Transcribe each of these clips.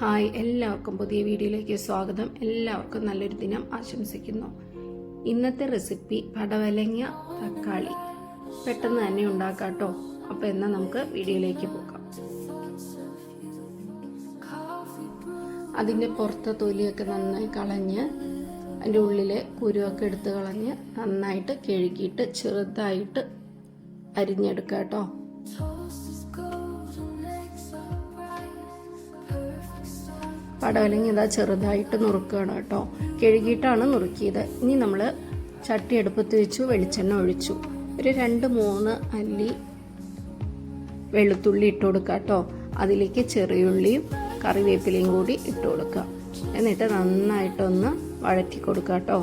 Hi എല്ലാവർക്കും പുതിയ വീഡിയോയിലേക്ക് സ്വാഗതം. എല്ലാവർക്കും നല്ലൊരു ദിനം ആശംസിക്കുന്നു. ഇന്നത്തെ റെസിപ്പി പടവലങ്ങ തക്കാളി. പെട്ടെന്ന് തന്നെ ഉണ്ടാക്കാട്ടോ. അപ്പോൾ എന്നാൽ നമുക്ക് വീഡിയോയിലേക്ക് പോകാം. അതിന്റെ പുറത്തെ തൊലിയൊക്കെ നന്നായി കളഞ്ഞ് അതിന്റെ ഉള്ളിലെ കുരുവൊക്കെ എടുത്ത് കളഞ്ഞ് നന്നായിട്ട് കഴുകിയിട്ട് ചെറുതായിട്ട് അരിഞ്ഞെടുക്കാം കേട്ടോ പടവലങ്ങ ഇതാ ചെറുതായിട്ട് നുറുക്കുകയാണ് കേട്ടോ. കഴുകിയിട്ടാണ് നുറുക്കിയത്. ഇനി നമ്മൾ ചട്ടി അടുപ്പത്ത് വെച്ചു വെളിച്ചെണ്ണ ഒഴിച്ചു. ഒരു രണ്ട് മൂന്ന് അല്ലി വെളുത്തുള്ളി ഇട്ട് കൊടുക്കുക കേട്ടോ. അതിലേക്ക് ചെറിയുള്ളിയും കറിവേപ്പിലയും കൂടി ഇട്ട് കൊടുക്കുക. എന്നിട്ട് നന്നായിട്ടൊന്ന് വഴറ്റി കൊടുക്കുക കേട്ടോ.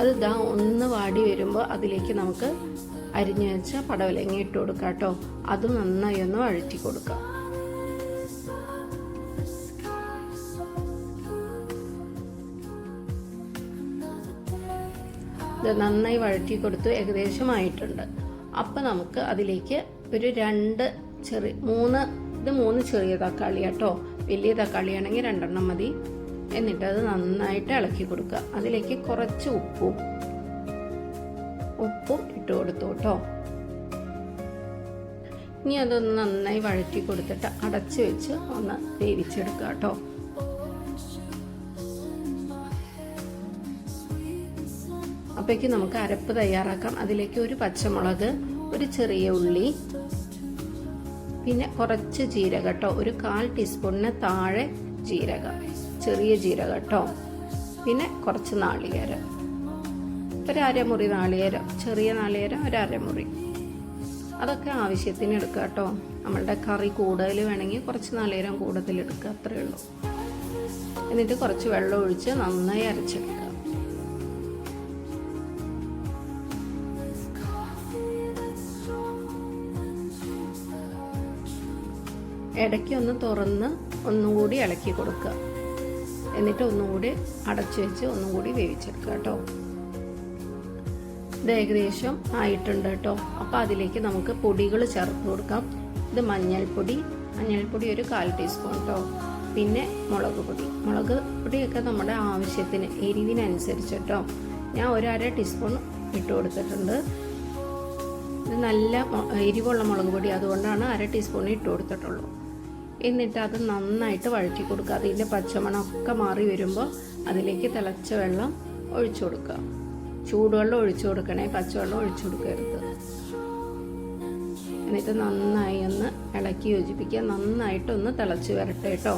അത് ഒന്ന് വാടി വരുമ്പോൾ അതിലേക്ക് നമുക്ക് അരിഞ്ഞു വെച്ച പടവലങ്ങ ഇട്ട് കൊടുക്കാം കേട്ടോ. അതും നന്നായി ഒന്ന് വഴറ്റി കൊടുക്കുക. നന്നായി വഴറ്റി കൊടുത്തു ഏകദേശം ആയിട്ടുണ്ട് അപ്പം നമുക്ക് അതിലേക്ക് ഒരു രണ്ട് ചെറിയ മൂന്ന് ഇത് മൂന്ന് ചെറിയ തക്കാളി കേട്ടോ. വലിയ തക്കാളി ആണെങ്കിൽ രണ്ടെണ്ണം മതി. എന്നിട്ട് അത് നന്നായിട്ട് ഇളക്കി കൊടുക്കുക. അതിലേക്ക് കുറച്ച് ഉപ്പും ഉപ്പും ഇട്ട് കൊടുത്തു കേട്ടോ. ഇനി അതൊന്ന് നന്നായി വഴറ്റി കൊടുത്തിട്ട് അടച്ചു വെച്ച് ഒന്ന് വേവിച്ചെടുക്കുക കേട്ടോ. അപ്പോഴേക്ക് നമുക്ക് അരപ്പ് തയ്യാറാക്കാം. അതിലേക്ക് ഒരു പച്ചമുളക് ഒരു ചെറിയ ഉള്ളി പിന്നെ കുറച്ച് ജീരക കേട്ടോ ഒരു കാൽ ടീസ്പൂണിന് താഴെ ജീരക ചെറിയ ജീരക കേട്ടോ പിന്നെ കുറച്ച് നാളികേരം. ഒരു അരമുറി നാളികേരം ചെറിയ നാളികേരം ഒരു അരമുറി. അതൊക്കെ ആവശ്യത്തിന് എടുക്കുക കേട്ടോ. നമ്മളുടെ കറി കൂടുതൽ വേണമെങ്കിൽ കുറച്ച് നാളികേരം കൂടുതൽ എടുക്കുക അത്രയേ ഉള്ളൂ. എന്നിട്ട് കുറച്ച് വെള്ളം ഒഴിച്ച് നന്നായി അരച്ചെടുക്കുക. ഇടയ്ക്ക് ഒന്ന് തുറന്ന് ഒന്നും കൂടി ഇളക്കി കൊടുക്കുക. എന്നിട്ട് ഒന്നും കൂടി അടച്ചു വെച്ച് ഒന്നും കൂടി വേവിച്ചെടുക്കുക കേട്ടോ. ഇത് ഏകദേശം ആയിട്ടുണ്ട് കേട്ടോ. അപ്പോൾ അതിലേക്ക് നമുക്ക് പൊടികൾ ചേർത്ത് കൊടുക്കാം. ഇത് മഞ്ഞൾപ്പൊടി മഞ്ഞൾപ്പൊടി ഒരു കാൽ ടീസ്പൂൺ കേട്ടോ. പിന്നെ മുളക് പൊടി. മുളക് പൊടിയൊക്കെ നമ്മുടെ ആവശ്യത്തിന് എരിവിനനുസരിച്ച് കേട്ടോ. ഞാൻ ഒരു അര ടീസ്പൂൺ ഇട്ട് കൊടുത്തിട്ടുണ്ട്. ഇത് നല്ല എരിവുള്ള മുളക് പൊടി. അതുകൊണ്ടാണ് അര ടീസ്പൂൺ ഇട്ട് കൊടുത്തിട്ടുള്ളൂ. എന്നിട്ട് അത് നന്നായിട്ട് വഴറ്റി കൊടുക്കുക. അതിന്റെ പച്ചമണമൊക്കെ മാറി വരുമ്പോൾ അതിലേക്ക് തിളച്ച വെള്ളം ഒഴിച്ചു കൊടുക്കുക. ചൂടുവെള്ളം ഒഴിച്ചു കൊടുക്കണേ പച്ചവെള്ളം ഒഴിച്ചു കൊടുക്കരുത്. എന്നിട്ട് നന്നായി ഒന്ന് ഇളക്കി യോജിപ്പിക്കുക. നന്നായിട്ടൊന്ന് തിളച്ച് വരട്ടെ കേട്ടോ.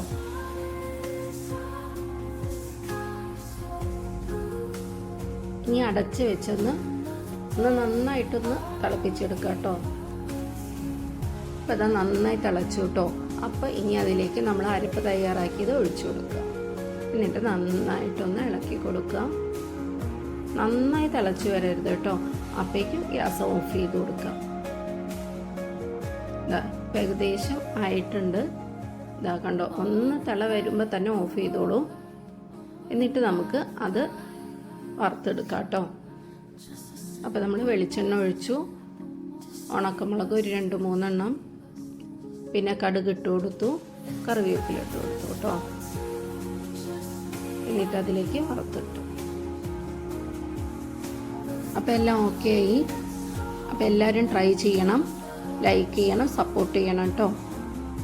ഇനി അടച്ച് വെച്ചൊന്ന് ഒന്ന് നന്നായിട്ടൊന്ന് തിളപ്പിച്ചെടുക്കുക കേട്ടോ. അപ്പം അത് നന്നായി തിളച്ചു കേട്ടോ. അപ്പോൾ ഇനി അതിലേക്ക് നമ്മൾ അരപ്പ് തയ്യാറാക്കിയത് ഒഴിച്ചു കൊടുക്കുക. എന്നിട്ട് നന്നായിട്ടൊന്ന് ഇളക്കി കൊടുക്കുക. നന്നായി തിളച്ച് വരരുത് കേട്ടോ. അപ്പോഴേക്കും ഗ്യാസ് ഓഫ് ചെയ്ത് കൊടുക്കുക. ഇതാ ഏകദേശം ആയിട്ടുണ്ട്. ഇതാ കണ്ടോ ഒന്ന് തിള വരുമ്പോൾ തന്നെ ഓഫ് ചെയ്തോളൂ. എന്നിട്ട് നമുക്ക് അത് വറുത്തെടുക്കാം കേട്ടോ. അപ്പോൾ നമ്മൾ വെളിച്ചെണ്ണ ഒഴിച്ചു. ഉണക്കമുളക് ഒരു രണ്ട് മൂന്നെണ്ണം. പിന്നെ കടുക് ഇട്ട് കൊടുത്തു കറിവേപ്പില ഇട്ട് കൊടുത്തു കേട്ടോ. എന്നിട്ട് അതിലേക്ക് വറുത്തിട്ടു അപ്പോൾ എല്ലാം ഓക്കെ ആയി. അപ്പോൾ എല്ലാവരും ട്രൈ ചെയ്യണം ലൈക്ക് ചെയ്യണം സപ്പോർട്ട് ചെയ്യണം കേട്ടോ.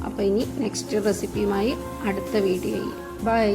അപ്പോൾ ഇനി നെക്സ്റ്റ് റെസിപ്പിയുമായി അടുത്ത വീഡിയോയിൽ ബൈ